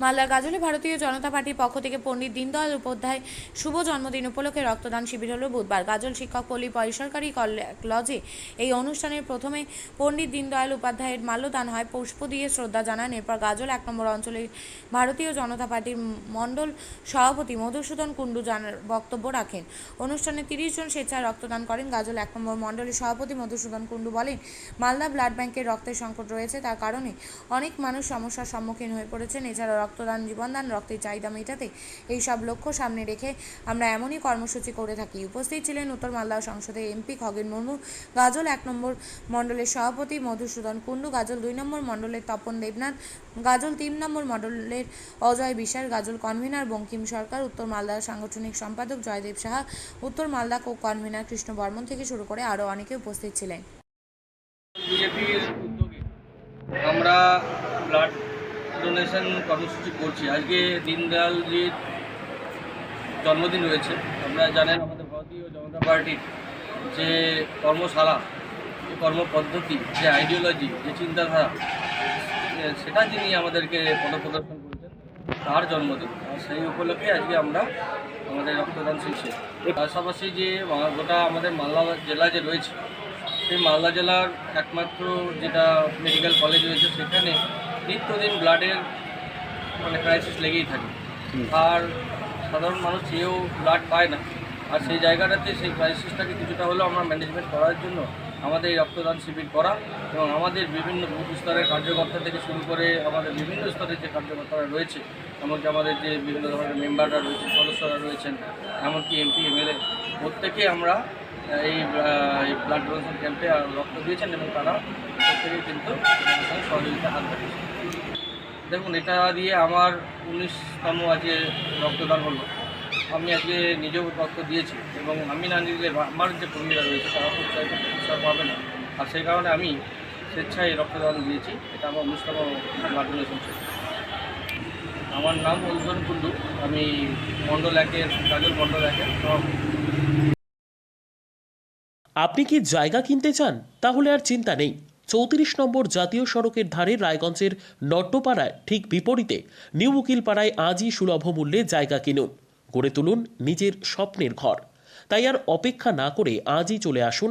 মালদার গাজলে ভারতীয় জনতা পার্টির পক্ষ থেকে পণ্ডিত দীনদয়াল উপাধ্যায় শুভ জন্মদিন উপলক্ষে রক্তদান শিবির হলো বুধবার। গাজল শিক্ষক পল্লী বেসরকারি কল- লজে এই অনুষ্ঠানের প্রথমে পণ্ডিত দীনদয়াল উপাধ্যায়ের মাল্যদান হয়। পুষ্প দিয়ে শ্রদ্ধা জানান। এরপর গাজল এক নম্বর অঞ্চলের ভারতীয় জনতা পার্টির মণ্ডল সভাপতি মধুসূদন কুণ্ডু বক্তব্য রাখেন। অনুষ্ঠানে তিরিশ জন স্বেচ্ছায় রক্তদান করেন। গাজল এক নম্বর মণ্ডলের সভাপতি মধুসূদন কুণ্ডু বলেন, মালদা ব্লাড ব্যাংকের রক্তের সংকট রয়েছে। তার কারণে অনেক মানুষ সমস্যার সম্মুখীন হয়ে পড়েছেন। এছাড়া রক্তদান জীবনদান রক্তের চাহিদা মেটাতে এই সব লক্ষ্য সামনে রেখে আমরা এমনই কর্মসূচি করে থাকি। উপস্থিত ছিলেন উত্তর মালদা সংসদের এমপি খগেন মুর্মু, গাজল এক নম্বর মণ্ডলের সভাপতি মধুসূদন কুণ্ডু, গাজল দুই নম্বর মণ্ডলের তপন দেবনাথ, গাজল তিন নম্বর মণ্ডলের অজয় বিশ্বাস, গাজল কনভেনার বঙ্কিম সরকার, উত্তর মালদার সাংগঠনিক সম্পাদক জয়দেব সাহা, উত্তর মালদা কো কনভেনার কৃষ্ণ বর্মন থেকে শুরু করে আরও অনেকে উপস্থিত ছিলেন। আমরা ব্লাড ডোনেশন কর্মসূচি করছি। আজকে দীনদয়ালজির জন্মদিন রয়েছে। আপনারা জানেন আমাদের ভারতীয় জনতা পার্টির যে কর্মশালা, যে কর্মপদ্ধতি, যে আইডিওলজি যে চিন্তাধারা সেটা যিনি আমাদেরকে পদপ্রদর্শন করেছেন, তার জন্মদিন। আর সেই উপলক্ষে আজকে আমরা আমাদের রক্তদান শিখছি পাশাপাশি যে গোটা আমাদের মালদা জেলা যে রয়েছে, সেই মালদা জেলার একমাত্র যেটা মেডিকেল কলেজ রয়েছে, সেখানে নিত্যদিন ব্লাডের মানে ক্রাইসিস লেগেই থাকে। আর সাধারণ মানুষ চেয়েও ব্লাড পায় না। আর সেই জায়গাটাতে সেই ক্রাইসিসটাকে কিছুটা হলেও আমরা ম্যানেজমেন্ট করার জন্য আমাদের এই রক্তদান শিবির করা এবং আমাদের বিভিন্ন বুথ স্তরের কার্যকর্তা থেকে শুরু করে আমাদের বিভিন্ন স্তরের যে কার্যকর্তারা রয়েছে, এমনকি আমাদের যে বিভিন্ন ধরনের মেম্বাররা রয়েছে, সদস্যরা রয়েছেন, এমনকি এমপি, এমএলএ, প্রত্যেকে আমরা এই ব্লাড ডোনেশন ক্যাম্পে রক্ত দিয়েছেন এবং তারা প্রত্যেকেই কিন্তু সহযোগিতা হাত বাড়িয়েছে দেখুন, এটা দিয়ে আমার উনিশতম আজকে রক্তদান হলো। আমি আজকে নিজেও রক্ত দিয়েছি এবং আমি না নিলে আমার যে কর্মীরা রয়েছে, তারা তো চাইতে পাবে না। আর সেই কারণে আমি স্বেচ্ছায় রক্তদান দিয়েছি। এটা আমার উনিশতম ব্লাড ডোনেশন আমার নাম অনুজন কুন্ডু আমি মণ্ডল একের কাজল মণ্ডল একের। আপনি কি জায়গা কিনতে চান? তাহলে আর চিন্তা নেই। চৌত্রিশ নম্বর জাতীয় সড়কের ধারে রায়গঞ্জের নট্টপাড়ায় ঠিক বিপরীতে নিউ উকিলপাড়ায় আজই সুলভ মূল্যে জায়গা কিনুন। গড়ে তুলুন নিজের স্বপ্নের ঘর। তাই আর অপেক্ষা না করে আজই চলে আসুন